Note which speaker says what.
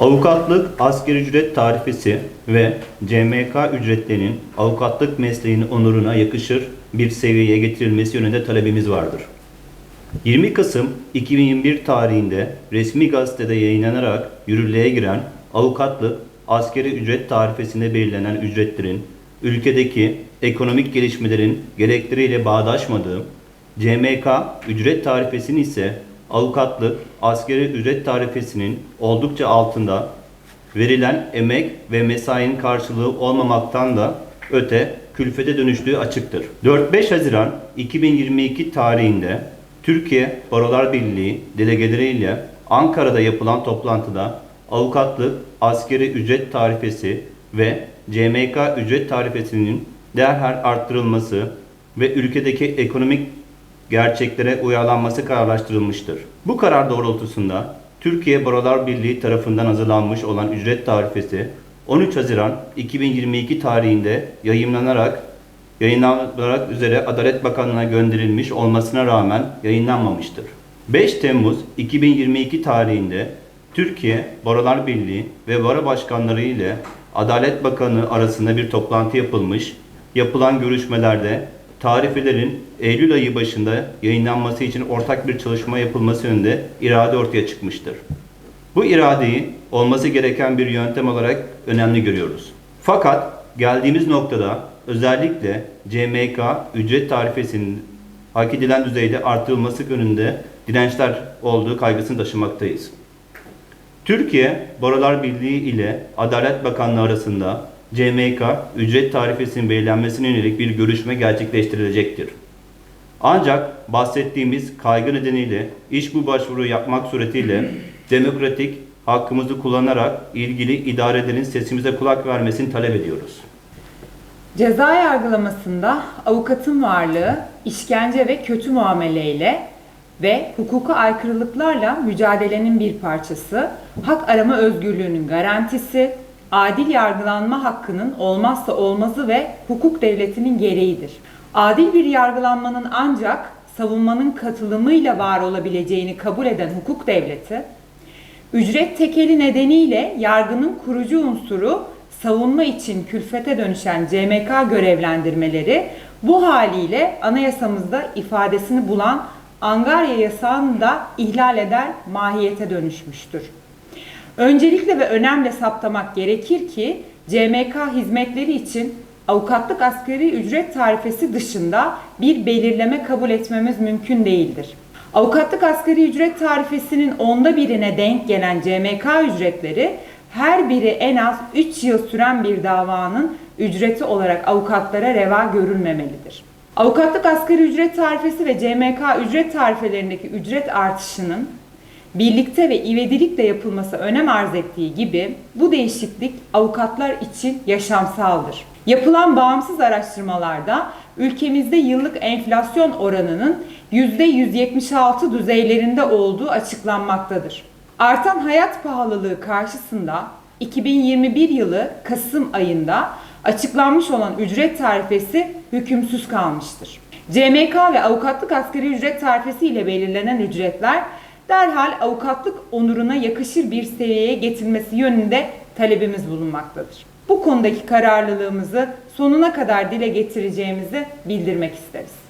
Speaker 1: Avukatlık asgari ücret tarifesi ve CMK ücretlerinin avukatlık mesleğinin onuruna yakışır bir seviyeye getirilmesi yönünde talebimiz vardır. 20 Kasım 2021 tarihinde resmi gazetede yayınlanarak yürürlüğe giren avukatlık asgari ücret tarifesinde belirlenen ücretlerin ülkedeki ekonomik gelişmelerin gerekleriyle bağdaşmadığı, CMK ücret tarifesinin ise avukatlık asgari ücret tarifesinin oldukça altında verilen emek ve mesainin karşılığı olmamaktan da öte külfete dönüştüğü açıktır. 4-5 Haziran 2022 tarihinde Türkiye Barolar Birliği delegeleriyle Ankara'da yapılan toplantıda avukatlık asgari ücret tarifesi ve CMK ücret tarifesinin derhal arttırılması ve ülkedeki ekonomik gerçeklere uyarlanması kararlaştırılmıştır. Bu karar doğrultusunda Türkiye Barolar Birliği tarafından hazırlanmış olan ücret tarifesi 13 Haziran 2022 tarihinde yayınlanarak yayınlanarak üzere Adalet Bakanlığı'na gönderilmiş olmasına rağmen yayınlanmamıştır. 5 Temmuz 2022 tarihinde Türkiye Barolar Birliği ve Baro Başkanları ile Adalet Bakanı arasında bir toplantı yapılmış. Yapılan görüşmelerde tarifelerin Eylül ayı başında yayınlanması için ortak bir çalışma yapılması yönünde irade ortaya çıkmıştır. Bu iradeyi olması gereken bir yöntem olarak önemli görüyoruz. Fakat geldiğimiz noktada özellikle CMK ücret tarifesinin hak edilen düzeyde artırılması yönünde dirençler olduğu kaygısını taşımaktayız. Türkiye Barolar Birliği ile Adalet Bakanlığı arasında CMK ücret tarifesinin belirlenmesine yönelik bir görüşme gerçekleştirilecektir. Ancak bahsettiğimiz kaygı nedeniyle iş bu başvuru yapmak suretiyle demokratik hakkımızı kullanarak ilgili idarelerin sesimize kulak vermesini talep ediyoruz.
Speaker 2: Ceza yargılamasında avukatın varlığı işkence ve kötü muameleyle ve hukuka aykırılıklarla mücadelenin bir parçası, hak arama özgürlüğünün garantisi, adil yargılanma hakkının olmazsa olmazı ve hukuk devletinin gereğidir. Adil bir yargılanmanın ancak savunmanın katılımıyla var olabileceğini kabul eden hukuk devleti, Ücret tekeli nedeniyle yargının kurucu unsuru savunma için külfete dönüşen CMK görevlendirmeleri bu haliyle anayasamızda ifadesini bulan Angarya yasağını da ihlal eder mahiyete dönüşmüştür. Öncelikle ve önemli saptamak gerekir ki CMK hizmetleri için avukatlık asgari ücret tarifesi dışında bir belirleme kabul etmemiz mümkün değildir. Avukatlık asgari ücret tarifesinin onda birine denk gelen CMK ücretleri her biri en az 3 yıl süren bir davanın ücreti olarak avukatlara reva görülmemelidir. Avukatlık asgari ücret tarifesi ve CMK ücret tarifelerindeki ücret artışının birlikte ve ivedilikle yapılması önem arz ettiği gibi bu değişiklik avukatlar için yaşamsaldır. Yapılan bağımsız araştırmalarda ülkemizde yıllık enflasyon oranının %176 düzeylerinde olduğu açıklanmaktadır. Artan hayat pahalılığı karşısında 2021 yılı Kasım ayında açıklanmış olan ücret tarifesi hükümsüz kalmıştır. CMK ve avukatlık asgari ücret tarifesi ile belirlenen ücretler derhal avukatlık onuruna yakışır bir seviyeye getirilmesi yönünde talebimiz bulunmaktadır. Bu konudaki kararlılığımızı sonuna kadar dile getireceğimizi bildirmek isteriz.